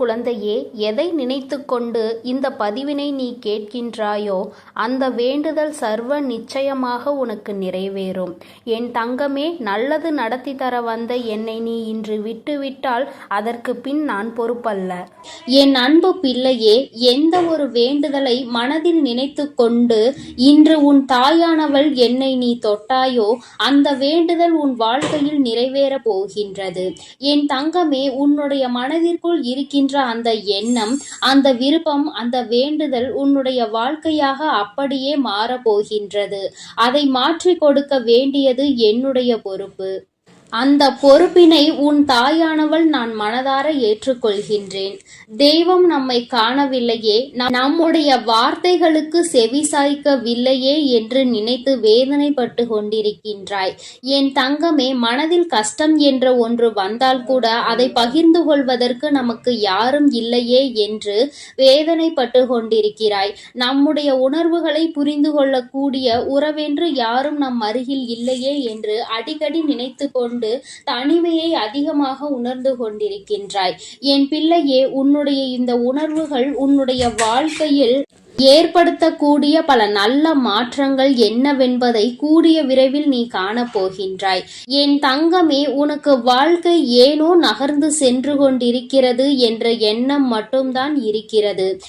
குழந்தையே எதை நினைத்துக்கொண்டு இந்த பதிவினை நீ கேட்கின்றாயோ அந்த வேண்டுதல் சர்வ நிச்சயமாக உனக்கு நிறைவேறும். என் தங்கமே நல்லது நடத்தி தர வந்த என்னை நீ இன்று விட்டுவிட்டால் அதற்கு பின் நான் பொறுப்பல்ல. என் அன்பு பிள்ளையே எந்த ஒரு வேண்டுதலை மனதில் நினைத்து கொண்டு இன்று உன் தாயானவள் என்னை நீ தொட்டாயோ அந்த வேண்டுதல் உன் வாழ்க்கையில் நிறைவேற போகின்றது. என் தங்கமே உன்னுடைய மனதிற்குள் இருக்கின்ற என்ற அந்த எண்ணம் அந்த விருப்பம் அந்த வேண்டுதல் உன்னுடைய வாழ்க்கையாக அப்படியே மாறப்போகின்றது. அதை மாற்றிக் கொடுக்க வேண்டியது என்னுடைய பொறுப்பு. அந்த பொறுப்பினை உன் தாயானவள் நான் மனதார ஏற்றுக்கொள்கின்றேன். தெய்வம் நம்மை காணவில்லையே நம்- நம்முடைய வார்த்தைகளுக்கு செவி சாய்க்கவில்லையே என்று நினைத்து வேதனைப்பட்டு கொண்டிருக்கின்றாய். என் தங்கமே மனதில் கஷ்டம் என்ற ஒன்று வந்தால் கூட அதை பகிர்ந்து கொள்வதற்கு நமக்கு யாரும் இல்லையே என்று வேதனைப்பட்டு கொண்டிருக்கிறாய். நம்முடைய உணர்வுகளை புரிந்து கொள்ளக்கூடிய உறவென்று யாரும் நம் அருகில் இல்லையே என்று அடிக்கடி நினைத்து கொண்டு தனிமையை அதிகமாக உணர்ந்து கொண்டிருக்கின்றாய். என் பிள்ளையே உன்னுடைய இந்த உணர்வுகள் உன்னுடைய வாழ்க்கையில் ஏற்படுத்தக்கூடிய பல நல்ல மாற்றங்கள் என்னவென்பதை கூடிய விரைவில் நீ காணப்போகின்றாய் என் தங்கமே உனக்கு வாழ்க்கை ஏனோ நகர்ந்து சென்று கொண்டிருக்கிறது என்ற எண்ணம் மட்டும்தான் இருக்கிறது.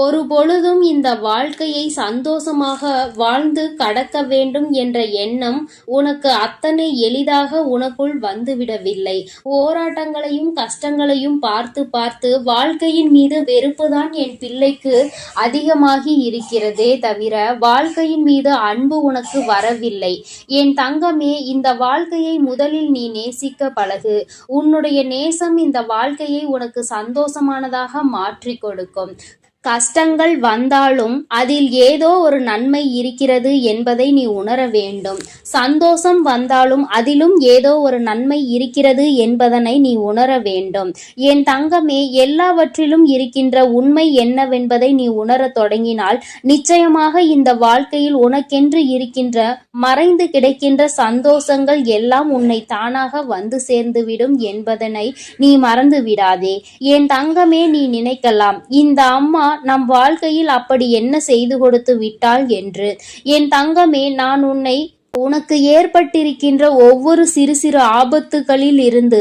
ஒரு பொழுதும் இந்த வாழ்க்கையை சந்தோஷமாக வாழ்ந்து கடக்க வேண்டும் என்ற எண்ணம் உனக்கு அத்தனை எளிதாக உனக்குள் வந்துவிடவில்லை. போராட்டங்களையும் கஷ்டங்களையும் பார்த்து பார்த்து வாழ்க்கையின் மீது வெறுப்புதான் என் பிள்ளைக்கு அதிகமாகி இருக்கிறதே தவிர வாழ்க்கையின் மீது அன்பு உனக்கு வரவில்லை. என் தங்கமே இந்த வாழ்க்கையை முதலில் நீ நேசிக்க பழகு. உன்னுடைய நேசம் இந்த வாழ்க்கையை உனக்கு சந்தோஷமானதாக மாற்றிக் கொடுக்கும். கஷ்டங்கள் வந்தாலும் அதில் ஏதோ ஒரு நன்மை இருக்கிறது என்பதை நீ உணர வேண்டும். சந்தோஷம் வந்தாலும் அதிலும் ஏதோ ஒரு நன்மை இருக்கிறது என்பதனை நீ உணர வேண்டும். என் தங்கமே எல்லாவற்றிலும் இருக்கின்ற உண்மை என்னவென்பதை நீ உணரத் தொடங்கினால் நிச்சயமாக இந்த வாழ்க்கையில் உனக்கென்று இருக்கின்ற மறைந்து கிடக்கின்ற சந்தோஷங்கள் எல்லாம் உன்னை தானாக வந்து சேர்ந்துவிடும் என்பதனை நீ மறந்து விடாதே என் தங்கமே நீ நினைக்கலாம் இந்த அம்மா நம் வாழ்க்கையில் அப்படி என்ன செய்து கொடுத்து விட்டாள் என்று? என் தங்கமே நான் உன்னை உனக்கு ஏற்பட்டிருக்கின்ற ஒவ்வொரு சிறு சிறு ஆபத்துகளில் இருந்து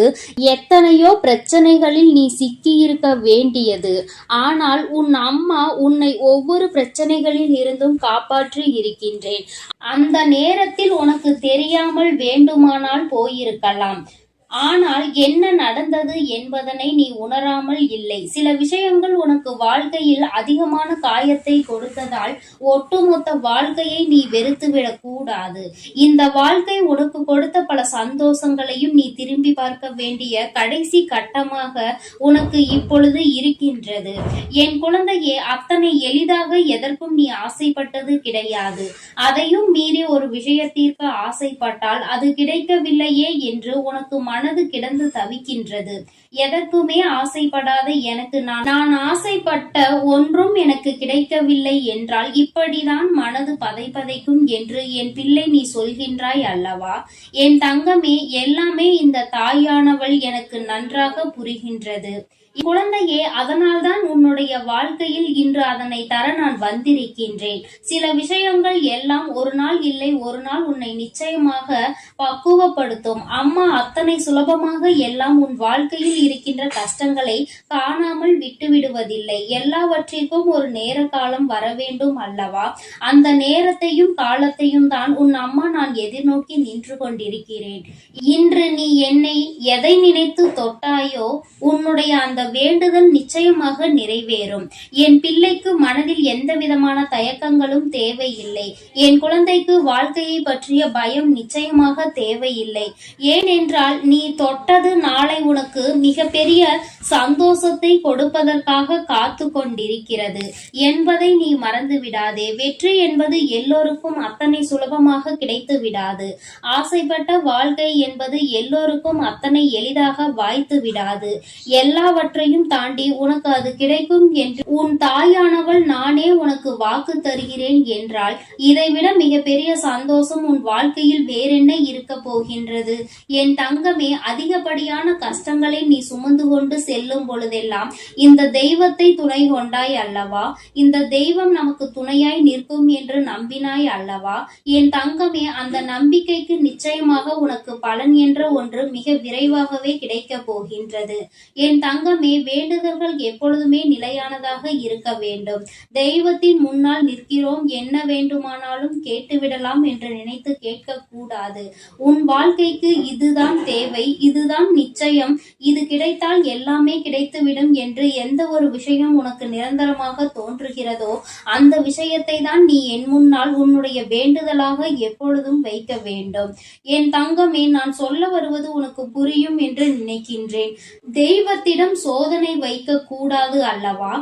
எத்தனையோ பிரச்சனைகளில் நீ சிக்கியிருக்க வேண்டியது. ஆனால் உன் அம்மா உன்னை ஒவ்வொரு பிரச்சனைகளில் இருந்தும் காப்பாற்றி இருக்கின்றேன். அந்த நேரத்தில் உனக்கு தெரியாமல் வேண்டுமானால் போயிருக்கலாம். ஆனால் என்ன நடந்தது என்பதனை நீ உணராமல் இல்லை. சில விஷயங்கள் உனக்கு வாழ்க்கையில் அதிகமான காயத்தை கொடுத்ததால் ஒட்டுமொத்த வாழ்க்கையை நீ வெறுத்துவிடக் கூடாது. இந்த வாழ்க்கை உனக்கு கொடுத்த பல சந்தோஷங்களையும் நீ திரும்பி பார்க்க வேண்டிய கடைசி கட்டமாக உனக்கு இப்பொழுது இருக்கின்றது. என் குழந்தையே அத்தனை எளிதாக எதற்கும் நீ ஆசைப்பட்டது கிடையாது. அதையும் மீறி ஒரு விஷயத்திற்கு ஆசைப்பட்டால் அது கிடைக்கவில்லையே என்று உனக்கு மன மனது கிடந்து தவிக்கின்றது. எதற்குமே ஆசைப்படாத எனக்கு நான் நான் ஆசைப்பட்ட ஒன்றும் எனக்கு கிடைக்கவில்லை என்றால் இப்படிதான் மனது பதைபதைக்கும் என்று என் பிள்ளை நீ சொல்கின்றாய் அல்லவா? என் தங்கமே எல்லாமே இந்த தாயானவள் எனக்கு நன்றாக புரிகின்றது. குழந்தையே அதனால்தான் உன்னுடைய வாழ்க்கையில் இன்று அதனை தர நான் வந்திருக்கின்றேன். சில விஷயங்கள் எல்லாம் ஒரு நாள் இல்லை ஒரு நாள் உன்னை நிச்சயமாக பக்குவப்படுத்தும். அம்மா அத்தனை சுலபமாக எல்லாம் உன் வாழ்க்கையில் இருக்கின்ற கஷ்டங்களை காணாமல் விட்டுவிடுவதில்லை. எல்லாவற்றிற்கும் ஒரு நேர காலம் வர வேண்டும் அல்லவா? அந்த நேரத்தையும் காலத்தையும் தான் உன் அம்மா நான் எதிர்நோக்கி நின்று கொண்டிருக்கிறேன். இன்று நீ என்னை எதை நினைத்து தொட்டாயோ உன்னுடைய அந்த வேண்டுதல் நிச்சயமாக நிறைவேறும். என் பிள்ளைக்கு மனதில் எந்த விதமான தயக்கங்களும் தேவையில்லை. என் குழந்தைக்கு வாழ்க்கையை பற்றிய பயம் நிச்சயமாக தேவையில்லை. ஏனென்றால் நீ நீ தொட்டது நாளை உனக்கு மிகப்பெரிய சந்தோஷத்தை கொடுப்பதற்காக காத்து கொண்டிருக்கிறது என்பதை நீ மறந்து விடாதே வெற்றி என்பது எல்லோருக்கும் அத்தனை சுலபமாக கிடைத்து விடாது ஆசைப்பட்ட வாழ்க்கை என்பது எல்லோருக்கும் அத்தனை எளிதாக வாய்த்து விடாது எல்லாவற்றையும் எல்லாவற்றையும் தாண்டி உனக்கு அது கிடைக்கும் என்று உன் தாயானவள் நானே உனக்கு வாக்கு தருகிறேன் என்றால் இதைவிட மிகப்பெரிய சந்தோஷம் உன் வாழ்க்கையில் வேறென்ன இருக்க போகின்றது? என் தங்கமே அதிகப்படியான கஷ்டங்களை நீ சுமந்து கொண்டு செல்லும் பொழுதெல்லாம் இந்த தெய்வத்தை துணை கொண்டாய் அல்லவா? இந்த தெய்வம் நமக்கு துணையாய் நிற்கும் என்று நம்பினாய் அல்லவா? என் தங்கமே அந்த நம்பிக்கைக்கு நிச்சயமாக உனக்கு பலன் என்ற ஒன்று மிக விரைவாகவே கிடைக்க போகின்றது. என் தங்கம் வேண்டுதல்கள் எப்பொழுதுமே நிலையானதாக இருக்க வேண்டும். தெய்வத்தின் முன்னால் நிற்கிறோம் என்ன வேண்டுமானாலும் கேட்டுவிடலாம் என்று நினைத்து கேட்க கூடாது உன் வாழ்க்கைக்கு இதுதான் தேவை இதுதான் நிச்சயம் இது கிடைத்தால் எல்லாமே கிடைத்துவிடும் என்று எந்த ஒரு விஷயம் உனக்கு நிரந்தரமாக தோன்றுகிறதோ அந்த விஷயத்தை தான் நீ என் முன்னால் உன்னுடைய வேண்டுதலாக எப்பொழுதும் வைக்க வேண்டும். என் தங்கமே நான் சொல்ல வருவது உனக்கு புரியும் என்று நினைக்கின்றேன். தெய்வத்திடம் சோதனை வைக்க கூடாது அல்லவா?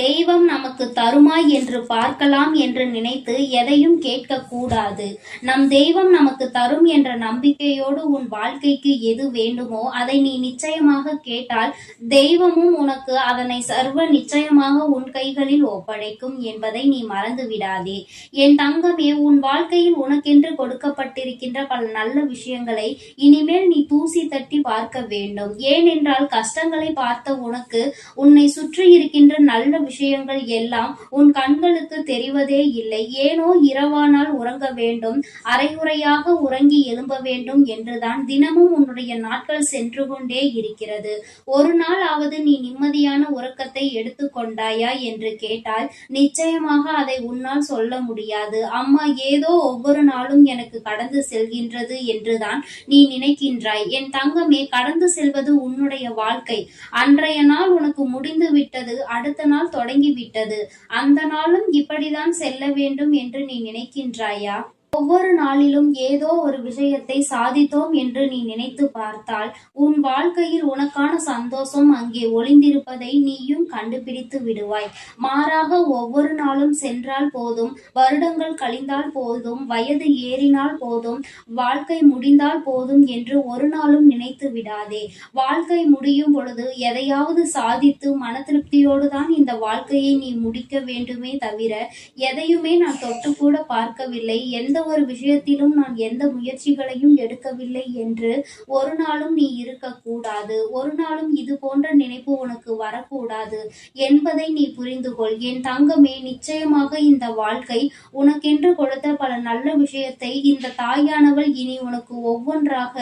தெய்வம் நமக்கு தருமா என்று பார்க்கலாம் என்று நினைத்து எதையும் கேட்க கூடாது. நம் தெய்வம் நமக்கு தரும் என்ற நம்பிக்கையோடு உன் வாழ்க்கைக்கு எது வேண்டுமோ அதை நீ நிச்சயமாக கேட்டால் தெய்வமும் உனக்கு அதனை சர்வ நிச்சயமாக உன் கைகளில் ஒப்படைக்கும் என்பதை நீ மறந்து விடாதே. என் தங்கமே உன் வாழ்க்கையில் உனக்கென்று கொடுக்கப்பட்டிருக்கின்ற பல நல்ல விஷயங்களை இனிமேல் நீ தூசி தட்டி பார்க்க வேண்டும். ஏனென்றால் கஷ்டங்களை பார்த்த உனக்கு உன்னை சுற்றி இருக்கின்ற நல்ல விஷயங்கள் எல்லாம் உன் கண்களுக்கு தெரிவதே இல்லை. ஏனோ இரவானால் உறங்க வேண்டும் அரைகுறையாக உறங்கி எழும்ப வேண்டும் என்றுதான் தினமும் உன்னுடைய நாட்கள் சென்று கொண்டே இருக்கிறது. ஒரு நாள் ஆவது நீ நிம்மதியான உறக்கத்தை எடுத்துக்கொண்டாயா என்று கேட்டால் நிச்சயமாக அதை உன்னால் சொல்ல முடியாது. அம்மா ஏதோ ஒவ்வொரு நாளும் எனக்கு கடந்து செல்கின்றது என்றுதான் நீ நினைக்கின்றாய். என் தங்கமே கடந்து செல்வது உன்னுடைய வாழ்க்கை. அன்றைய நாள் உனக்கு முடிந்து விட்டது அடுத்த நாள் தொடங்கிவிட்டது அந்த நாளும் இப்படிதான் செல்ல வேண்டும் என்று நீ நினைக்கின்றாயா? ஒவ்வொரு நாளிலும் ஏதோ ஒரு விஷயத்தை சாதித்தோம் என்று நீ நினைத்து பார்த்தால் உன் வாழ்க்கையில் உனக்கான சந்தோஷம் அங்கே ஒளிந்திருப்பதை நீயும் கண்டுபிடித்து விடுவாய். மாறாக ஒவ்வொரு நாளும் சென்றால் போதும் வருடங்கள் கழிந்தால் போதும் வயது ஏறினால் போதும் வாழ்க்கை முடிந்தால் போதும் என்று ஒரு நாளும் நினைத்து விடாதே. வாழ்க்கை முடியும் பொழுது எதையாவது சாதித்து மன திருப்தியோடு தான் இந்த வாழ்க்கையை நீ முடிக்க வேண்டுமே தவிர எதையுமே நான் தொட்டு கூட பார்க்கவில்லை. எந்த ஒரு விஷயத்திலும் நான் எந்த முயற்சிகளையும் எடுக்கவில்லை என்று ஒரு நாளும் நீ இருக்கக்கூடாது. ஒரு நாளும் இது போன்ற நினைப்பு உனக்கு வரக்கூடாது என்பதை நீ புரிந்து கொள். என் தங்கமே நிச்சயமாக இந்த வாழ்க்கை உனக்கென்று கொடுத்த பல நல்ல விஷயத்தை இந்த தாயானவள் இனி உனக்கு ஒவ்வொன்றாக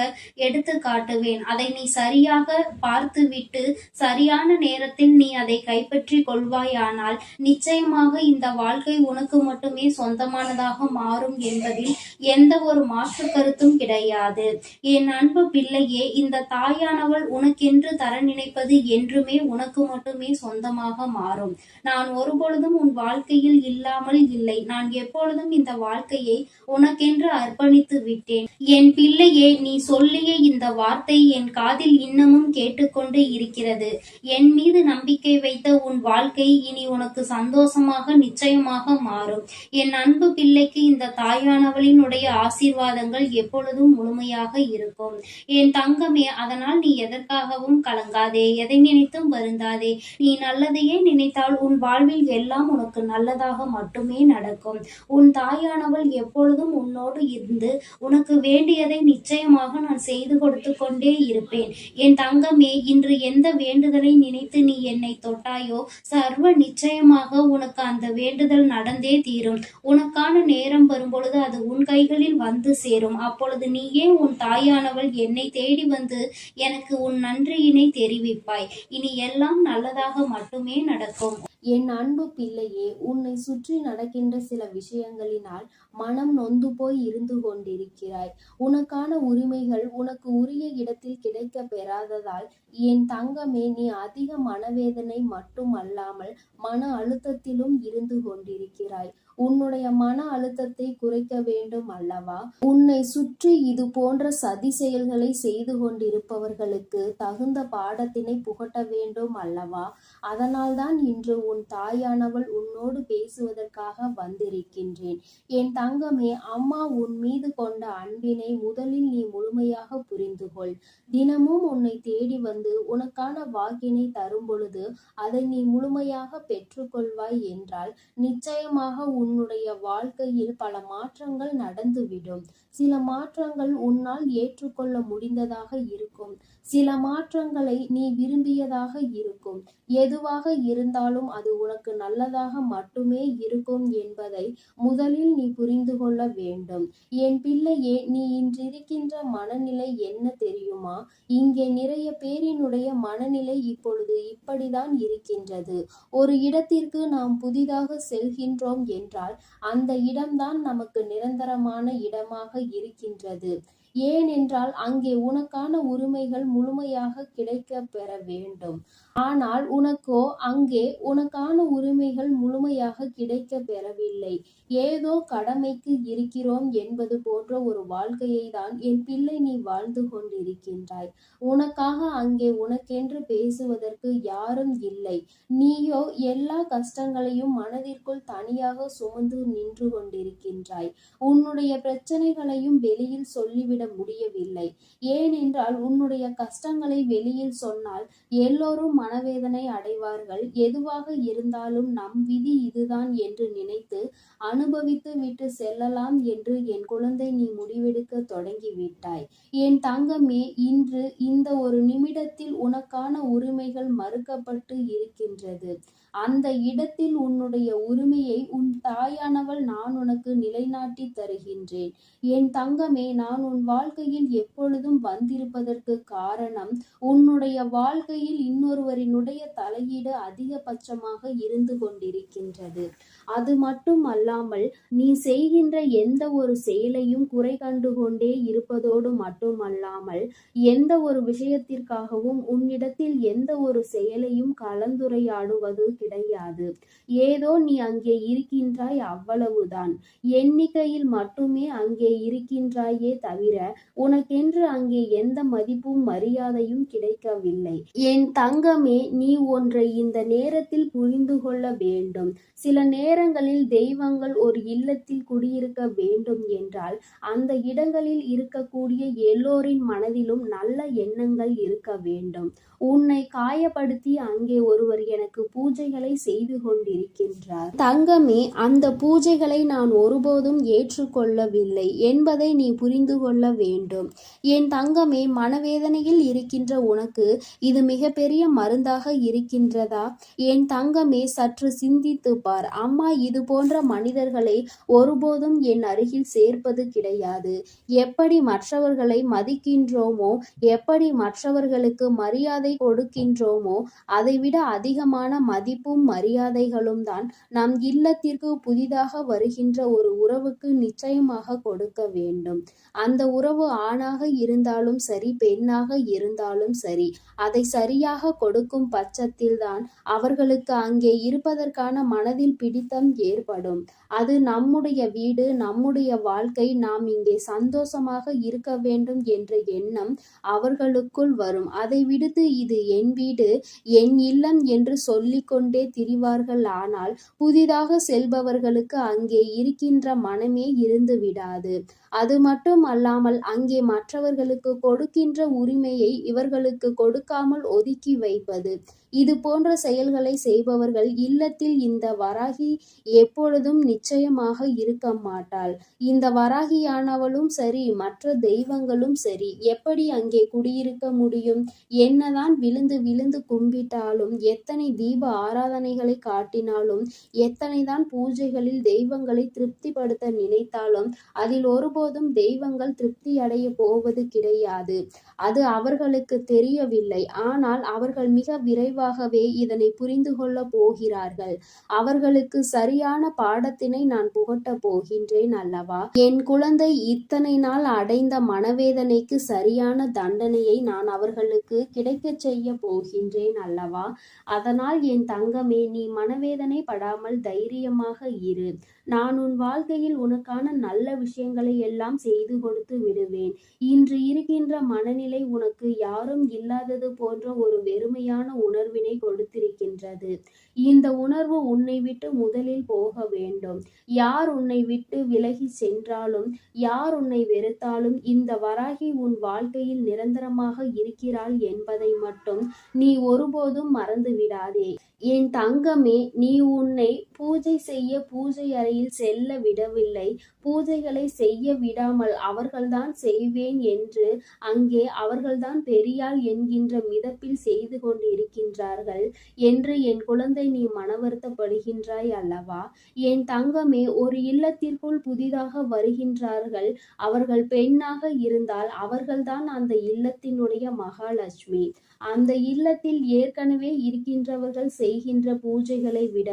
எடுத்து காட்டுவேன். அதை நீ சரியாக பார்த்துவிட்டு சரியான நேரத்தில் நீ அதை கைப்பற்றி கொள்வாயானால் நிச்சயமாக இந்த வாழ்க்கை உனக்கு மட்டுமே சொந்தமானதாக மாறும் என்று என்பதில் எந்த ஒரு மாற்று கருத்தும் கிடையாது. என் அன்பு பிள்ளையே இந்த தாயானவள் உனக்கென்று தர நினைப்பது என்றுமே உனக்கு மட்டுமே சொந்தமாக மாறும். நான் ஒருபொழுதும் உன் வாழ்க்கையில் இல்லாமல் இல்லை. நான் எப்பொழுதும் இந்த வாழ்க்கையை உனக்கென்று அர்ப்பணித்து விட்டேன். என் பிள்ளையே நீ சொல்லிய இந்த வார்த்தை என் காதில் இன்னமும் கேட்டுக்கொண்டு இருக்கிறது. என் மீது நம்பிக்கை வைத்த உன் வாழ்க்கை இனி உனக்கு சந்தோஷமாக நிச்சயமாக மாறும். என் அன்பு பிள்ளைக்கு இந்த தாயான தாயானவளினுடைய ஆசீர்வாதங்கள் எப்பொழுதும் முழுமையாக இருக்கும். என் தங்கமே அதனால் நீ எதற்காகவும் கலங்காதே எதை நினைத்தும் வருந்தாதே. நீ நல்லதையே நினைத்தால் உன் வாழ்வில் எல்லாம் உனக்கு நல்லதாக மட்டுமே நடக்கும். உன் தாயானவள் எப்பொழுதும் உன்னோடு இருந்து உனக்கு வேண்டியதை நிச்சயமாக நான் செய்து கொடுத்து கொண்டே இருப்பேன். என் தங்கமே இன்று எந்த வேண்டுதலை நினைத்து நீ என்னை தொட்டாயோ சர்வ நிச்சயமாக உனக்கு அந்த வேண்டுதல் நடந்தே தீரும். உனக்கான நேரம் வரும்பொழுது அது உன் கைகளில் வந்து சேரும். அப்பொழுது நீயே உன் தாயானவள் என்னை தேடி வந்து எனக்கு உன் நன்றியினை தெரிவிப்பாய். இனி எல்லாம் நல்லதாக மட்டுமே நடக்கும். என் அன்பு பிள்ளையே உன்னை சுற்றி நடக்கின்ற சில விஷயங்களினால் மனம் நொந்து போய் இருந்து கொண்டிருக்கிறாய். உனக்கான உரிமைகள் உனக்கு உரிய இடத்தில் கிடைக்க பெறாததால் என் தங்கமே நீ அதிக மனவேதனை மட்டும் அல்லாமல் மன அழுத்தத்திலும் இருந்து கொண்டிருக்கிறாய். உன்னுடைய மன அழுத்தத்தை குறைக்க வேண்டும் அல்லவா? உன்னை சுற்றி இது போன்ற சதி செயல்களை செய்து கொண்டிருப்பவர்களுக்கு தகுந்த பாடத்தினை புகட்ட வேண்டும் அல்லவா? அதனால்தான் இன்று உன் தாயானவள் உன்னோடு பேசுவதற்காக வந்திருக்கின்றேன். என் தங்கமே அம்மா உன் மீது கொண்ட அன்பினை முதலில் நீ முழுமையாக புரிந்து கொள் தினமும் உன்னை தேடி வந்து உனக்கான வாக்கினை தரும் பொழுது அதை நீ முழுமையாக பெற்றுக்கொள்வாய் என்றால் நிச்சயமாக உன்னுடைய வாழ்க்கையில் பல மாற்றங்கள் நடந்துவிடும். சில மாற்றங்கள் உன்னால் ஏற்றுக்கொள்ள முடிந்ததாக இருக்கும். சில மாற்றங்களை நீ விரும்பியதாக இருக்கும். எதுவாக இருந்தாலும் அது உனக்கு நல்லதாக மட்டுமே இருக்கும் என்பதை முதலில் நீ புரிந்து கொள்ள வேண்டும். என் பிள்ளையே நீ இன்றிருக்கின்ற மனநிலை என்ன தெரியுமா? இங்கே நிறைய பேரினுடைய மனநிலை இப்பொழுது இப்படிதான் இருக்கின்றது. ஒரு இடத்திற்கு நாம் புதிதாக செல்கின்றோம் என்றால் அந்த இடம்தான் நமக்கு நிரந்தரமான இடமாக இருக்கின்றது. ஏனென்றால் அங்கே உனக்கான உரிமைகள் முழுமையாக கிடைக்க பெற வேண்டும். ஆனால் உனக்கோ அங்கே உனக்கான உரிமைகள் முழுமையாக கிடைக்க பெறவில்லை. ஏதோ கடமைக்கு இருக்கிறோம் என்பது போன்ற ஒரு வாழ்க்கையை தான் என் பிள்ளை நீ வாழ்ந்து கொண்டிருக்கின்றாய். உனக்காக அங்கே உனக்கென்று பேசுவதற்கு யாரும் இல்லை. நீயோ எல்லா கஷ்டங்களையும் மனதிற்குள் தனியாக சுமந்து நின்று கொண்டிருக்கின்றாய். உன்னுடைய பிரச்சனைகளையும் வெளியில் சொல்லிவிட முடியவில்லை. ஏனென்றால் உன்னுடைய கஷ்டங்களை வெளியில் சொன்னால் எல்லோரும் மனவேதனை அடைவார்கள். எதுவாக இருந்தாலும் நம் விதி இதுதான் என்று நினைத்து அனுபவித்து விட்டு செல்லலாம் என்று என் குழந்தை நீ முடிவெடுக்க தொடங்கிவிட்டாய். என் தங்கமே இன்று இந்த ஒரு நிமிடத்தில் உனக்கான உரிமைகள் மறுக்கப்பட்டு இருக்கின்றது. அந்த இடத்தில் உன்னுடைய உரிமையை உன் தாயானவள் நான் உனக்கு நிலைநாட்டி தருகின்றேன். என் தங்கமே நான் உன் வாழ்க்கையில் எப்பொழுதும் வந்திருப்பதற்கு காரணம் உன்னுடைய வாழ்க்கையில் இன்னொருவரினுடைய தலையீடு அதிகபட்சமாக இருந்து கொண்டிருக்கின்றது. அது மட்டும் அல்லாமல் நீ செய்கின்ற எந்த ஒரு செயலையும் குறை கண்டு கொண்டே இருப்பதோடு மட்டுமல்லாமல் எந்த ஒரு விஷயத்திற்காகவும் உன்னிடத்தில் எந்த ஒரு செயலையும் கலந்துரையாடுவது கிடையாது. ஏதோ நீ அங்கே இருக்கின்றாய் அவ்வளவுதான். எண்ணிக்கையில் மட்டுமே அங்கே இருக்கின்றாயே தவிர உனக்கென்று அங்கே எந்த மதிப்பும் மரியாதையும் கிடைக்கவில்லை. என் தங்கமே நீ ஒன்றை இந்த நேரத்தில் புரிந்து கொள்ள வேண்டும். சில நேரங்களில் தெய்வங்கள் ஒரு இல்லத்தில் குடியிருக்க வேண்டும் என்றால் அந்த இடங்களில் இருக்கக்கூடிய எல்லோரின் மனதிலும் நல்ல எண்ணங்கள் இருக்க வேண்டும். உன்னை காயப்படுத்தி அங்கே ஒருவர் எனக்கு பூஜைகளை செய்து கொண்டிருக்கின்றார். தங்கமே அந்த பூஜைகளை நான் ஒருபோதும் ஏற்றுக்கொள்ளவில்லை என்பதை நீ புரிந்து கொள்ள வேண்டும். என் தங்கமே மனவேதனையில் இருக்கின்ற உனக்கு இது மிகப்பெரிய மருந்தாக இருக்கின்றதா? என் தங்கமே சற்று சிந்தித்து பார். அம்மா இது போன்ற மனிதர்களை ஒருபோதும் என் அருகில் சேர்ப்பது கிடையாது. எப்படி மற்றவர்களை மதிக்கின்றோமோ எப்படி மற்றவர்களுக்கு மரியாதை கொடுக்கின்றோமோ அதைவிட அதிகமான மதிப்பும் மரியாதைகளும் தான் நம் இல்லத்திற்கு புதிதாக வருகின்ற ஒரு உறவுக்கு நிச்சயமாக கொடுக்க வேண்டும். அந்த உறவு ஆணாக இருந்தாலும் சரி பெண்ணாக இருந்தாலும் சரி அதை சரியாக கொடுக்கும் பட்சத்தில்தான் அவர்களுக்கு அங்கே இருப்பதற்கான மனதில் பிடித்த அழுத்தம் ஏற்படும். அது நம்முடைய வீடு நம்முடைய வாழ்க்கை. நாம் இங்கே சந்தோஷமாக இருக்க வேண்டும் என்ற எண்ணம் அவர்களுக்குள் வரும். அதை விடுத்து இது என் வீடு என் இல்லம் என்று சொல்லிக்கொண்டே திரிவார்கள். ஆனால் புதிதாக செல்பவர்களுக்கு அங்கே இருக்கின்ற மனமே இருந்து விடாது. அது மட்டும் அல்லாமல் அங்கே மற்றவர்களுக்கு கொடுக்கின்ற உரிமையை இவர்களுக்கு கொடுக்காமல் ஒதுக்கி வைப்பது. இது போன்ற செயல்களை செய்பவர்கள் இல்லத்தில் இந்த வராகி எப்பொழுதும் நிச்சயமாக இருக்க மாட்டாள். இந்த வராகியானவளும் சரி மற்ற தெய்வங்களும் சரி எப்படி அங்கே குடியிருக்க முடியும்? என்னதான் விழுந்து விழுந்து கும்பிட்டாலும் எத்தனை தீப ஆராதனைகளை காட்டினாலும் எத்தனை தான் பூஜைகளில் தெய்வங்களை திருப்திப்படுத்த நினைத்தாலும் அதில் ஒருபோது எப்போதும் தெய்வங்கள் திருப்தி அடைய போவது கிடையாது. அது அவர்களுக்கு தெரியவில்லை. ஆனால் அவர்கள் மிக விரைவாகவே இதனை புரிந்து கொள்ள போகிறார்கள். அவர்களுக்கு சரியான பாடத்தினை நான் புகட்டப் போகின்றேன் அல்லவா? என் குழந்தை இத்தனை நாள் அடைந்த மனவேதனைக்கு சரியான தண்டனையை நான் அவர்களுக்கு கிடைக்கச் செய்ய போகின்றேன் அல்லவா? அதனால் என் தங்கமே நீ மனவேதனை படாமல் தைரியமாக இரு. நான் உன் வாழ்க்கையில் உனக்கான நல்ல விஷயங்களை எல்லாம் செய்து கொடுத்து விடுவேன். இன்று இருக்கின்ற மனநிலை உனக்கு யாரும் இல்லாதது போன்ற ஒரு வெறுமையான உணர்வினை கொடுத்திருக்கின்றது. இந்த உணர்வு உன்னை விட்டு முதலில் போக வேண்டும். யார் உன்னை விட்டு விலகி சென்றாலும் யார் உன்னை வெறுத்தாலும் இந்த வராகி உன் வாழ்க்கையில் நிரந்தரமாக இருக்கிறாள் என்பதை மட்டும் நீ ஒருபோதும் மறந்து விடாதே என் தங்கமே நீ உன்னை பூஜை செய்ய பூஜை அறையில் செல்ல விடவில்லை. பூஜைகளை செய்ய விடாமல் அவர்கள்தான் செய்வேன் என்று அங்கே அவர்கள்தான் பெரியாள் என்கின்ற மிதப்பில் செய்து கொண்டு இருக்கின்றார்கள் என்று என் குழந்தை நீ மனவருத்தப்படுகின்றாய் அல்லவா? என் தங்கமே ஒரு இல்லத்திற்குள் புதிதாக வருகின்றார்கள். அவர்கள் பெண்ணாக இருந்தால் அவர்கள்தான் அந்த இல்லத்தினுடைய மகாலட்சுமி. அந்த இல்லத்தில் ஏற்கனவே இருக்கின்றவர்கள் செய்கின்ற பூஜைகளை விட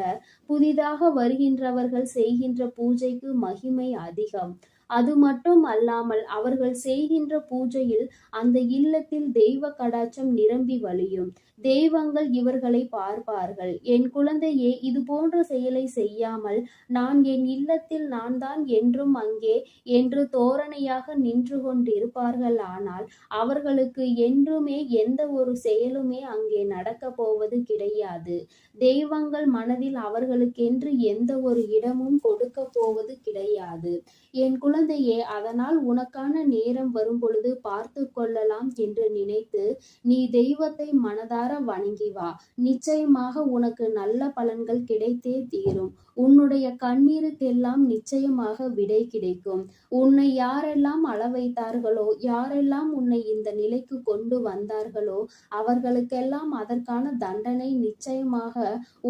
புதிதாக வருகின்றவர்கள் செய்கின்ற பூஜைக்கு மகிமை அதிகம். அது மட்டும் அல்லாமல் அவர்கள் செய்கின்ற பூஜையில் அந்த இல்லத்தில் தெய்வ கடாச்சம் நிரம்பி வழியும். தெய்வங்கள் இவர்களை பார்ப்பார்கள். என் குழந்தையே இது போன்ற செயலை செய்யாமல் நான் என் இல்லத்தில் நான் தான் என்றும் அங்கே என்று தோரணையாக நின்று கொண்டிருப்பார்கள். ஆனால் அவர்களுக்கு என்றுமே எந்த ஒரு செயலுமே அங்கே நடக்க போவது கிடையாது. தெய்வங்கள் மனதில் அவர்களுக்கென்று எந்த ஒரு இடமும் கொடுக்க போவது கிடையாது. என் குழந்தை குழந்தையே அதனால் உனக்கான நேரம் வரும்பொழுது பார்த்து கொள்ளலாம் என்று நினைத்து நீ தெய்வத்தை மனதார வணங்கி வா. நிச்சயமாக உனக்கு நல்ல பலன்கள் கிடைத்தே தீரும். உன்னுடைய கண்ணீருக்கெல்லாம் நிச்சயமாக விடை கிடைக்கும். உன்னை யாரெல்லாம் அள வைத்தார்களோ யாரெல்லாம் உன்னை இந்த நிலைக்கு கொண்டு வந்தார்களோ அவர்களுக்கெல்லாம் அதற்கான தண்டனை நிச்சயமாக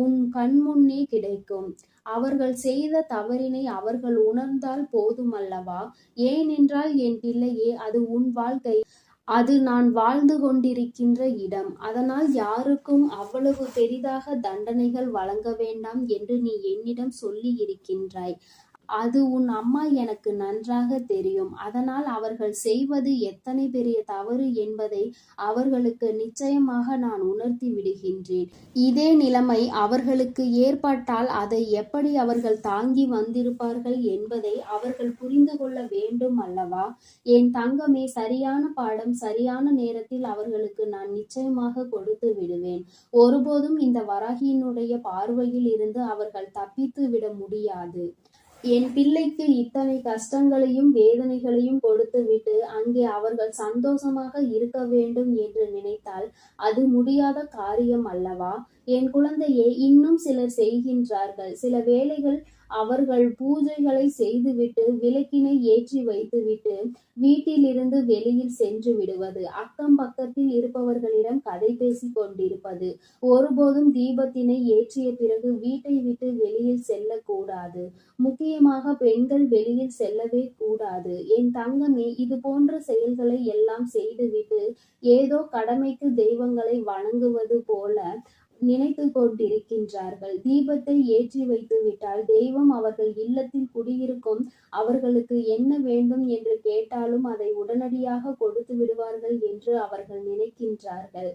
உன் கண்முன்னே கிடைக்கும். அவர்கள் செய்த தவறினை அவர்கள் உணர்ந்தால் போதும் அல்லவா ஏனென்றால் என் பிள்ளையே அது உன் வாழ்க்கை. அது நான் வாழ்ந்து கொண்டிருக்கின்ற இடம். அதனால் யாருக்கும் அவ்வளவு பெரிதாக தண்டனைகள் வழங்க வேண்டாம் என்று நீ என்னிடம் சொல்லி இருக்கின்றாய் அது உன் அம்மா எனக்கு நன்றாக தெரியும். அதனால் அவர்கள் செய்வது எத்தனை பெரிய தவறு என்பதை அவர்களுக்கு நிச்சயமாக நான் உணர்த்தி விடுகின்றேன். இதே நிலைமை அவர்களுக்கு ஏற்பட்டால் அதை எப்படி அவர்கள் தாங்கி வந்திருப்பார்கள் என்பதை அவர்கள் புரிந்து கொள்ள வேண்டும் அல்லவா? என் தங்கமே சரியான பாடம் சரியான நேரத்தில் அவர்களுக்கு நான் நிச்சயமாக கொடுத்து விடுவேன். ஒருபோதும் இந்த வராகியினுடைய பார்வையில் இருந்து அவர்கள் தப்பித்து விட முடியாது. என் பிள்ளைக்கு இத்தனை கஷ்டங்களையும் வேதனைகளையும் கொடுத்துவிட்டு அங்கே அவர்கள் சந்தோஷமாக இருக்க வேண்டும் என்று நினைத்தால் அது முடியாத காரியம் அல்லவா? என் குழந்தையை இன்னும் சிலர் செய்கின்றார்கள். சில வேளைகள் அவர்கள் பூஜைகளை செய்துவிட்டு விளக்கினை ஏற்றி வைத்துவிட்டு வீட்டிலிருந்து வெளியில் சென்று விடுவது. அக்கம் பக்கத்தில் இருப்பவர்களிடம் கதை பேசிக் கொண்டிருப்பது. ஒருபோதும் தீபத்தினை ஏற்றிய பிறகு வீட்டை விட்டு வெளியில் செல்லக்கூடாது. முக்கியமாக பெண்கள் வெளியில் செல்லவே கூடாது. என் தங்கமே இது போன்ற செயல்களை எல்லாம் செய்துவிட்டு ஏதோ கடமைக்கு தெய்வங்களை வணங்குவது போல நினைத்து கொண்டிருக்கின்றார்கள். தீபத்தை ஏற்றி வைத்து விட்டால் தெய்வம் அவர்கள் இல்லத்தில் குடியிருக்கும் அவர்களுக்கு என்ன வேண்டும் என்று கேட்டாலும் அதை உடனடியாக கொடுத்து விடுவார்கள் என்று அவர்கள் நினைக்கின்றார்கள்.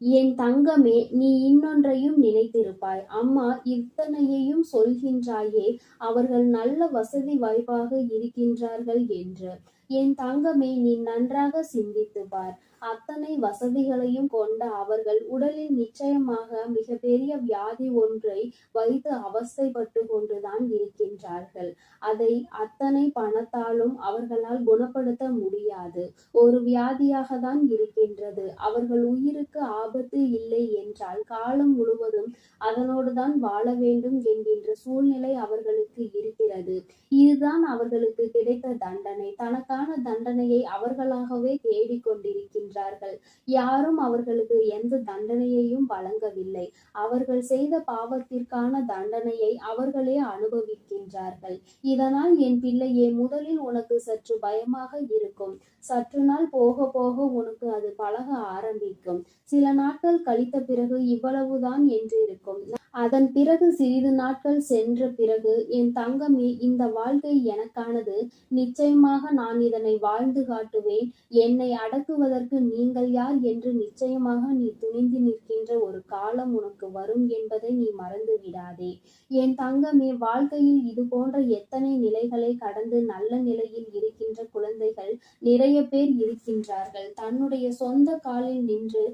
என் தங்கமே நீ இன்னொன்றையும் நினைத்திருப்பாய். அம்மா இத்தனையையும் சொல்கின்றாயே அவர்கள் நல்ல வசதி வாய்ப்பாக இருக்கின்றார்கள் என்று. என் தங்கமே நீ நன்றாக சிந்தித்து பார். அத்தனை வசதிகளையும் கொண்ட அவர்கள் உடலில் நிச்சயமாக மிகப்பெரிய வியாதி ஒன்றை வைத்து அவஸ்தைப்பட்டு கொண்டுதான் இருக்கின்றார்கள். அதை அத்தனை பணத்தாலும் அவர்களால் குணப்படுத்த முடியாது. ஒரு வியாதியாக தான் இருக்கின்றது. அவர்கள் உயிருக்கு ஆபத்து இல்லை என்றால் காலம் முழுவதும் அதனோடு தான் வாழ வேண்டும் என்கின்ற சூழ்நிலை அவர்களுக்கு இருக்கிறது. இதுதான் அவர்களுக்கு கிடைத்த தண்டனை. தனக்கான தண்டனையை அவர்களாகவே தேடிக்கொண்டிருக்கின்றனர். நின்றார்கள் யாரும் அவர்களுக்கு எந்த தண்டனையையும் வழங்கவில்லை. அவர்கள் செய்த பாவத்திற்கான தண்டனையை அவர்களே அனுபவிக்கின்றார்கள். இதனால் என் பிள்ளையே முதலில் உனக்கு சற்று பயமாக இருக்கும். சற்று நாள் போக போக உனக்கு அது பழக ஆரம்பிக்கும். சில நாட்கள் கழித்த பிறகு இவ்வளவுதான் என்று இருக்கும். அதன் பிறகு சிறிது நாட்கள் சென்ற பிறகு என் தங்கமே இந்த வாழ்க்கை எனக்கானது. நிச்சயமாக நான் இதனை வாழ்ந்து காட்டுவேன். என்னை அடக்குவதற்கு நீங்கள் யார் என்று நிச்சயமாக நீ துணிந்து நிற்கின்ற ஒரு காலம் உனக்கு வரும் என்பதை நீ மறந்து விடாதே. என் தங்கமே வாழ்க்கையில் இது போன்ற எத்தனை நிலைகளை கடந்து நல்ல நிலையில் இருக்கின்ற குழந்தைகள் நிறைய பேர் இருக்கின்றார்கள். தன்னுடைய சொந்த காலில் நின்று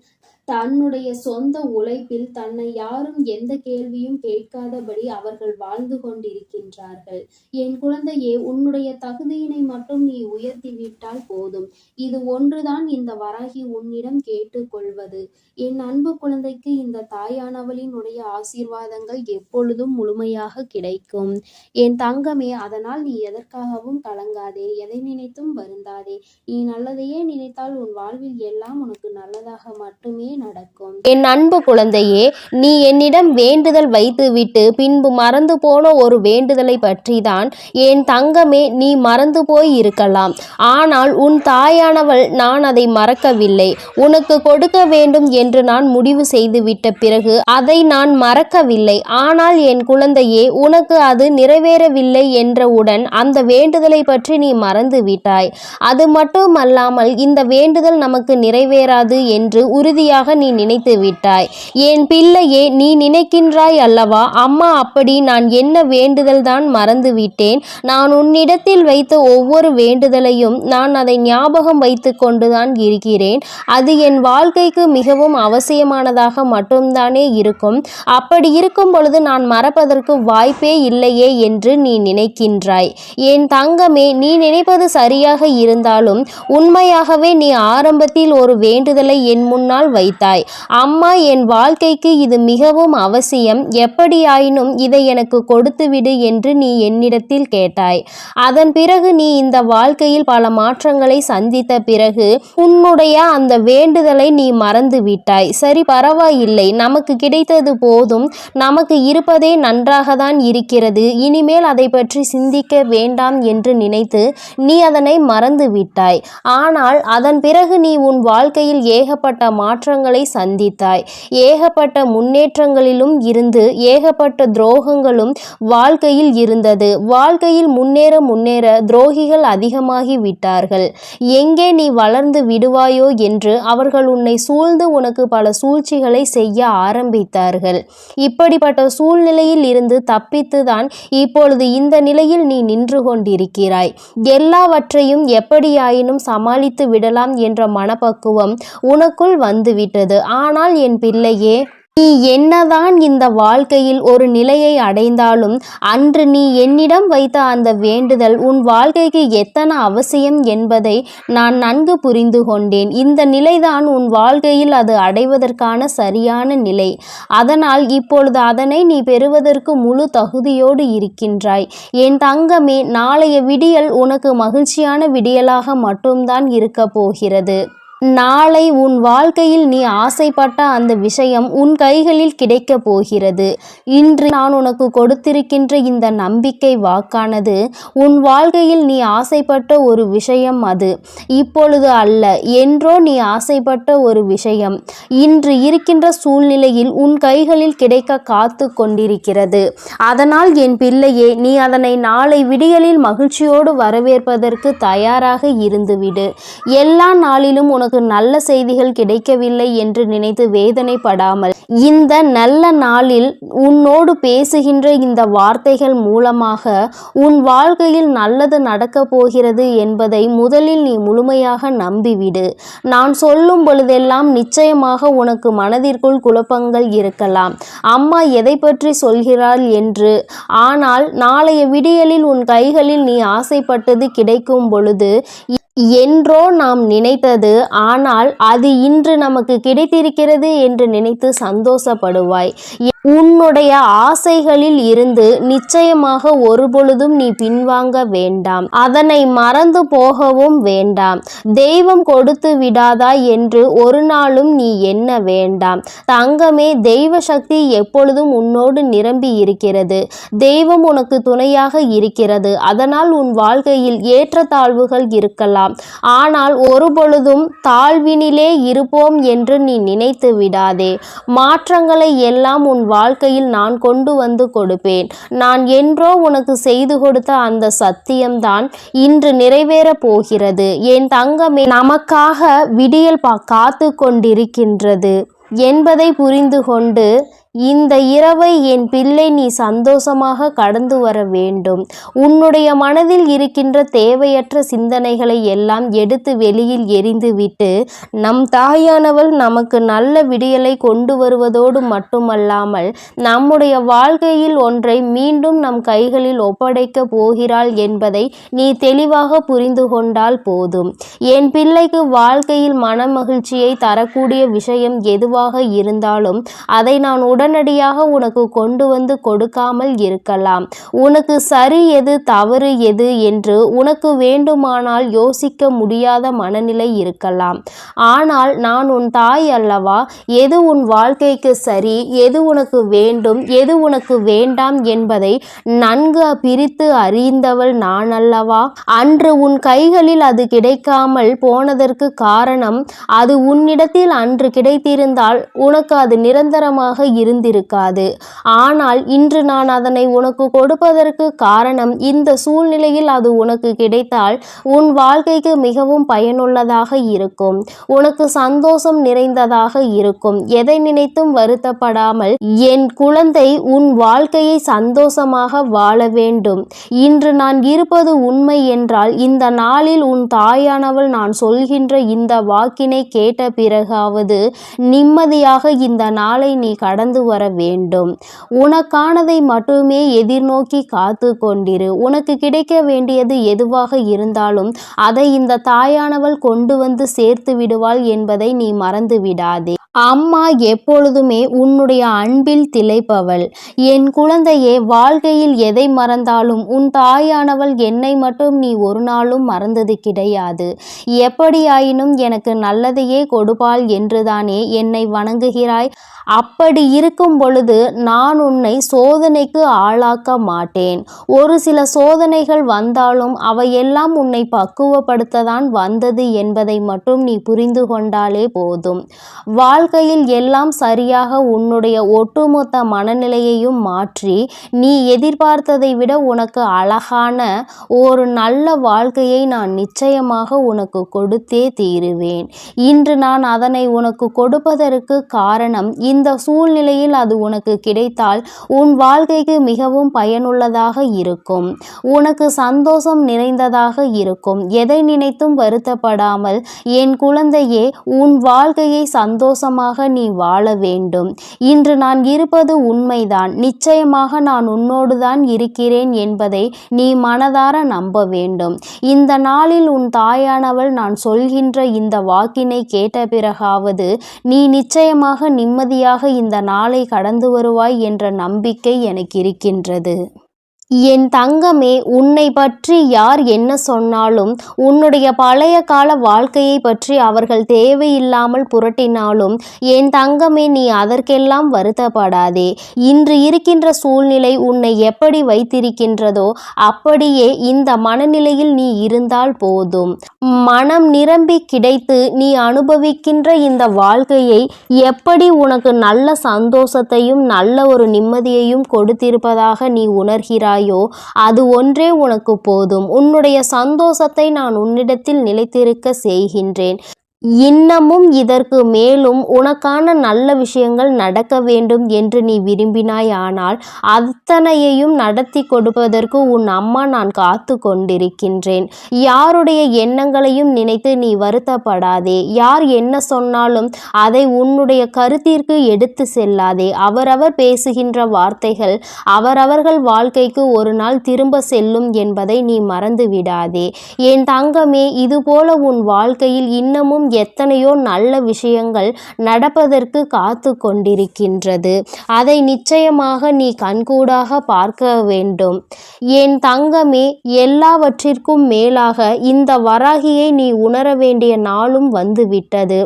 தன்னுடைய சொந்த உழைப்பில் தன்னை யாரும் எந்த கேள்வியும் கேட்காதபடி அவர்கள் வாழ்ந்து கொண்டிருக்கின்றார்கள். என் குழந்தையே உன்னுடைய தகுதியினை மட்டும் நீ உயர்த்தி விட்டால் போதும். இது ஒன்றுதான் இந்த வராகி உன்னிடம் கேட்டுக்கொள்வது. என் அன்பு குழந்தைக்கு இந்த தாயானவளினுடைய ஆசீர்வாதங்கள் எப்பொழுதும் முழுமையாக கிடைக்கும். என் தங்கமே அதனால் நீ எதற்காகவும் கலங்காதே எதை நினைத்தும் வருந்தாதே. நீ நல்லதையே நினைத்தால் உன் வாழ்வில் எல்லாம் உனக்கு நல்லதாக மட்டுமே நடக்கும். என் அன்பு குழந்தையே நீ என்னிடம் வேண்டுதல் வைத்துவிட்டு பின்பு மறந்து போன ஒரு வேண்டுதலை பற்றிதான் என் தங்கமே நீ மறந்து போய் இருக்கலாம். ஆனால் உன் தாயானவள் நான் அதை மறக்கவில்லை. உனக்கு கொடுக்க வேண்டும் என்று நான் முடிவு செய்துவிட்ட பிறகு அதை நான் மறக்கவில்லை. ஆனால் என் குழந்தையே உனக்கு அது நிறைவேறவில்லை என்றவுடன் அந்த வேண்டுதலை பற்றி நீ மறந்து விட்டாய். அது மட்டுமல்லாமல் இந்த வேண்டுதல் நமக்கு நிறைவேறாது என்று உறுதியாக நீ நினைத்து விட்டாய். என் பிள்ளையே நீ நினைக்கின்ற நினைக்கின்றாய் அல்லவா? அம்மா அப்படி நான் என்ன வேண்டுதல் தான் மறந்து விட்டேன் நான் உன்னிடத்தில் வைத்த ஒவ்வொரு வேண்டுதலையும் நான் அதை ஞாபகம் வைத்து கொண்டுதான் இருக்கிறேன். அது என் வாழ்க்கைக்கு மிகவும் அவசியமானதாக மட்டும்தானே இருக்கும். அப்படி இருக்கும் பொழுது நான் மறப்பதற்கு வாய்ப்பே இல்லையே என்று நீ நினைக்கின்றாய். என் தங்கமே நீ நினைப்பது சரியாக இருந்தாலும் உண்மையாகவே நீ ஆரம்பத்தில் ஒரு வேண்டுதலை என் முன்னால் வைத்தாய். அம்மா என் வாழ்க்கைக்கு இது மிகவும் அவசியம். எப்படியாயினும் இதை எனக்கு கொடுத்துவிடு என்று நீ என்னிடத்தில் கேட்டாய். அதன் பிறகு நீ இந்த வாழ்க்கையில் பல மாற்றங்களை சந்தித்த பிறகு உன்னுடைய அந்த வேண்டுதலை நீ மறந்து விட்டாய். சரி பரவாயில்லை. நமக்கு கிடைத்தது போதும். நமக்கு இருப்பதே நன்றாக தான் இருக்கிறது. இனிமேல் அதை பற்றி சிந்திக்க வேண்டாம் என்று நினைத்து நீ அதனை மறந்து விட்டாய். ஆனால் அதன் பிறகு நீ உன் வாழ்க்கையில் ஏகப்பட்ட மாற்றங்களை சந்தித்தாய். ஏகப்பட்ட முன்னேற்றங்களிலும் இருந்து ஏகப்பட்ட துரோகங்களும் வாழ்க்கையில் இருந்தது. வாழ்க்கையில் முன்னேற முன்னேற துரோகிகள் அதிகமாகி விட்டார்கள். எங்கே நீ வளர்ந்து விடுவாயோ? என்று அவர்கள் உன்னை சூழ்ந்து உனக்கு பல சூழ்ச்சிகளை செய்ய ஆரம்பித்தார்கள். இப்படிப்பட்ட சூழ்நிலையில் இருந்து தப்பித்துதான் இப்பொழுது இந்த நிலையில் நீ நின்று கொண்டிருக்கிறாய். எல்லாவற்றையும் எப்படியாயினும் சமாளித்து விடலாம் என்ற மனப்பக்குவம் உனக்குள் வந்துவிட்டது. ஆனால் என் பிள்ளையே நீ என்னதான் இந்த வாழ்க்கையில் ஒரு நிலையை அடைந்தாலும் அன்று நீ என்னிடம் வைத்த அந்த வேண்டுதல் உன் வாழ்க்கைக்கு எத்தனை அவசியம் என்பதை நான் நன்கு புரிந்து கொண்டேன். இந்த நிலைதான் உன் வாழ்க்கையில் அது அடைவதற்கான சரியான நிலை. அதனால் இப்பொழுது அதனை நீ பெறுவதற்கு முழு தகுதியோடு இருக்கின்றாய். என் தங்கமே நாளைய விடியல் உனக்கு மகிழ்ச்சியான விடியலாக மட்டும்தான் இருக்கப் போகிறது. நாளை உன் வாழ்க்கையில் நீ ஆசைப்பட்ட அந்த விஷயம் உன் கைகளில் கிடைக்கப் போகிறது. இன்று நான் உனக்கு கொடுத்திருக்கின்ற இந்த நம்பிக்கை வாக்கானது உன் வாழ்க்கையில் நீ ஆசைப்பட்ட ஒரு விஷயம் அது. இப்பொழுது அல்ல என்றோ நீ ஆசைப்பட்ட ஒரு விஷயம். இன்று இருக்கின்ற சூழ்நிலையில் உன் கைகளில் கிடைக்க காத்து கொண்டிருக்கிறது. அதனால் என் பிள்ளையே நீ அதனை நாளை விடியலில் மகிழ்ச்சியோடு வரவேற்பதற்கு தயாராக இருந்துவிடு. எல்லா நாளிலும் உனக்கு நல்ல செய்திகள் கிடைக்கவில்லை என்று நினைத்து வேதனைப்படாமல் இந்த நல்ல நாளில் உன்னோடு பேசுகின்ற இந்த வார்த்தைகள் மூலமாக உன் வாழ்க்கையில் நல்லது நடக்கப் போகிறது என்பதை முதலில் நீ முழுமையாக நம்பிவிடு. நான் சொல்லும் பொழுதெல்லாம் நிச்சயமாக உனக்கு மனதிற்குள் குழப்பங்கள் இருக்கலாம். அம்மா எதை பற்றி சொல்கிறாள் என்று ஆனால் நாளைய விடியலில் உன் கைகளில் நீ ஆசைப்பட்டது கிடைக்கும் பொழுது என்றோ நாம் நினைத்தது ஆனால் அது இன்று நமக்கு கிடைத்திருக்கிறது என்று நினைத்து சந்தோஷப்படுவாய். உன்னுடைய ஆசைகளில் இருந்து நிச்சயமாக ஒருபொழுதும் நீ பின்வாங்க வேண்டாம். அதனை மறந்து போகவும் வேண்டாம். தெய்வம் கொடுத்து விடாதா என்று ஒரு நாளும் நீ எண்ண வேண்டாம். தங்கமே தெய்வ சக்தி எப்பொழுதும் உன்னோடு நிரம்பி இருக்கிறது. தெய்வம் உனக்கு துணையாக இருக்கிறது. அதனால் உன் வாழ்க்கையில் ஏற்றத்தாழ்வுகள் இருக்கலாம். ஆனால் ஒருபொழுதும் தாழ்வினிலே இருப்போம் என்று நீ நினைத்து விடாதே. மாற்றங்களை எல்லாம் உன் வாழ்க்கையில் நான் கொண்டு வந்து கொடுப்பேன். நான் என்றோ உனக்கு செய்து கொடுத்த அந்த சத்தியம்தான் இன்று நிறைவேறப் போகிறது. என் தங்கமே நமக்காக விடியல் பா காத்து கொண்டிருக்கின்றது. என்பதை புரிந்து கொண்டு இந்த இரவை என் பிள்ளை நீ சந்தோஷமாக கடந்து வர வேண்டும். உன்னுடைய மனதில் இருக்கின்ற தேவையற்ற சிந்தனைகளை எல்லாம் எடுத்து வெளியில் எறிந்துவிட்டு நம் தாயானவள் நமக்கு நல்ல விடியலை கொண்டு வருவதோடு மட்டுமல்லாமல் நம்முடைய வாழ்க்கையில் ஒன்றை மீண்டும் நம் கைகளில் ஒப்படைக்க போகிறாள் என்பதை நீ தெளிவாக புரிந்து கொண்டால் போதும். என் பிள்ளைக்கு வாழ்க்கையில் மனமகிழ்ச்சியை தரக்கூடிய விஷயம் எதுவாக இருந்தாலும் அதை நான் உடனடியாக உனக்கு கொண்டு வந்து கொடுக்காமல் இருக்கலாம். உனக்கு சரி எது தவறு எது என்று உனக்கு வேண்டுமானால் யோசிக்க முடியாத மனநிலை இருக்கலாம். ஆனால் நான் உன் தாய் அல்லவா? எது உன் வாழ்க்கைக்கு சரி? எது உனக்கு வேண்டும்? எது உனக்கு வேண்டாம் என்பதை நன்கு பிரித்து அறிந்தவள் நான் அல்லவா? அன்று உன் கைகளில் அது கிடைக்காமல் போனதற்கு காரணம் அது உன்னிடத்தில் அன்று கிடைத்திருந்தால் உனக்கு அது நிரந்தரமாக இரு இருந்திருக்காது. ஆனால் இன்று நான் அதனை உனக்கு கொடுப்பதற்கு காரணம் இந்த சூழ்நிலையில் அது உனக்கு கிடைத்தால் உன் வாழ்க்கைக்கு மிகவும் பயனுள்ளதாக இருக்கும். உனக்கு சந்தோஷம் நிறைந்ததாக இருக்கும். எதை நினைத்தும் வருத்தப்படாமல் என் குழந்தை உன் வாழ்க்கையை சந்தோஷமாக வாழ வேண்டும். இன்று நான் இருப்பது உண்மை என்றால் இந்த நாளில் உன் தாயானவள் நான் சொல்கின்ற இந்த வாக்கினை கேட்ட பிறகாவது நிம்மதியாக இந்த நாளை நீ கடந்து வர வேண்டும். உனக்கானதை மட்டுமே எதிர்நோக்கி காத்து கொண்டிரு. உனக்கு கிடைக்க வேண்டியது எதுவாக இருந்தாலும் அதை இந்த தாயானவள் கொண்டு வந்து சேர்த்து விடுவாள் என்பதை நீ மறந்து விடாதே. அம்மா எப்பொழுதுமே உன்னுடைய அன்பில் திளைப்பவள். என் குழந்தையே வாழ்க்கையில் எதை மறந்தாலும் உன் தாயானவள் என்னை மட்டும் நீ ஒரு நாளும் மறந்தது கிடையாது. எப்படியாயினும் எனக்கு நல்லதையே கொடுப்பாள் என்றுதானே என்னை வணங்குகிறாய். அப்படி இருக்கும் பொழுது நான் உன்னை சோதனைக்கு ஆளாக்க மாட்டேன். ஒரு சில சோதனைகள் வந்தாலும் அவையெல்லாம் உன்னை பக்குவப்படுத்ததான் வந்தது என்பதை மட்டும் நீ புரிந்து கொண்டாலே போதும். வாழ்க்கையில் எல்லாம் சரியாக உன்னுடைய ஒட்டுமொத்த மனநிலையையும் மாற்றி நீ எதிர்பார்த்ததை விட உனக்கு அழகான ஒரு நல்ல வாழ்க்கையை நான் நிச்சயமாக உனக்கு கொடுத்தே தீருவேன். இன்று நான் அதனை உனக்கு கொடுப்பதற்கு காரணம் இந்த சூழ்நிலையில் அது உனக்கு கிடைத்தால் உன் வாழ்க்கைக்கு மிகவும் பயனுள்ளதாக இருக்கும். உனக்கு சந்தோஷம் நிறைந்ததாக இருக்கும். எதை நினைத்தும் வருத்தப்படாமல் என் குழந்தையே உன் வாழ்க்கையை சந்தோஷம் சந்தோஷமாக நீ வாழ வேண்டும். இன்று நான் இருப்பது உண்மைதான். நிச்சயமாக நான் உன்னோடு தான் இருக்கிறேன் என்பதை நீ மனதார நம்ப வேண்டும். இந்த நாளில் உன் தாயானவள் நான் சொல்கின்ற இந்த வாக்கினை கேட்ட பிறகாவது நீ நிச்சயமாக நிம்மதியாக இந்த நாளை கடந்து வருவாய் என்ற நம்பிக்கை எனக்கு இருக்கின்றது. என் தங்கமே உன்னை பற்றி யார் என்ன சொன்னாலும் உன்னுடைய பழைய கால வாழ்க்கையை பற்றி அவர்கள் தேவையில்லாமல் புரட்டினாலும் என் தங்கமே நீ அதற்கெல்லாம் வருத்தப்படாதே. இன்று இருக்கின்ற சூழ்நிலை உன்னை எப்படி வைத்திருக்கின்றதோ அப்படியே இந்த மனநிலையில் நீ இருந்தால் போதும். மனம் நிரம்பி கிடைத்து நீ அனுபவிக்கின்ற இந்த வாழ்க்கையை எப்படி உனக்கு நல்ல சந்தோஷத்தையும் நல்ல ஒரு நிம்மதியையும் கொடுத்திருப்பதாக நீ உணர்கிறாய்? செய்கிறாயோ அது ஒன்றே உனக்கு போதும். உன்னுடைய சந்தோஷத்தை நான் உன்னிடத்தில் நிலைத்திருக்க செய்கின்றேன். இன்னமும் இதற்கு மேலும் உனக்கான நல்ல விஷயங்கள் நடக்க வேண்டும் என்று நீ விரும்பினாயானால் அத்தனையையும் நடத்தி கொடுப்பதற்கு உன் அம்மா நான் காத்து கொண்டிருக்கின்றேன். யாருடைய எண்ணங்களையும் நினைத்து நீ வருத்தப்படாதே. யார் என்ன சொன்னாலும் அதை உன்னுடைய கருத்திற்கு எடுத்து செல்லாதே. அவரவர் பேசுகின்ற வார்த்தைகள் அவரவர்கள் வாழ்க்கைக்கு ஒரு நாள் திரும்ப செல்லும் என்பதை நீ மறந்து விடாதே என் தங்கமே இதுபோல உன் வாழ்க்கையில் இன்னமும் எத்தனையோ நல்ல விஷயங்கள் நடப்பதற்கு காத்து கொண்டிருக்கின்றது. அதை நிச்சயமாக நீ கண்கூடாக பார்க்க வேண்டும். என் தங்கமே எல்லாவற்றிற்கும் மேலாக இந்த வராகியை நீ உணர வேண்டிய நாளும் வந்துவிட்டது.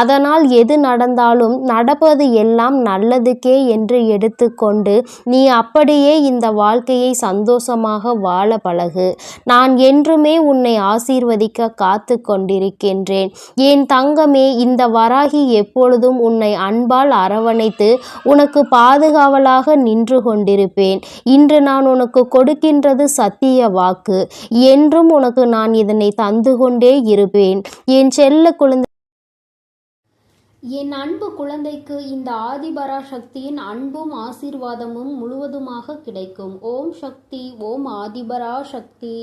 அதனால் எது நடந்தாலும் நடப்பது எல்லாம் நல்லதுக்கே என்று எடுத்துக்கொண்டு நீ அப்படியே இந்த வாழ்க்கையை சந்தோஷமாக வாழ பழகு. நான் என்றுமே உன்னை ஆசீர்வதிக்க காத்து கொண்டிருக்கின்றேன். என் தங்கமே இந்த வராகி எப்பொழுதும் உன்னை அன்பால் அரவணைத்து உனக்கு பாதுகாவலாக நின்று கொண்டிருப்பேன். இன்று நான் உனக்கு கொடுக்கின்றது சத்திய வாக்கு. என்றும் உனக்கு நான் இதனை தந்து கொண்டே இருப்பேன். என் செல்ல குழந்தை என் அன்பு குழந்தைக்கு இந்த ஆதிபரா சக்தியின் அன்பும் ஆசீர்வாதமும் முழுவதுமாக கிடைக்கும். ஓம் சக்தி ஓம் ஆதிபரா சக்தி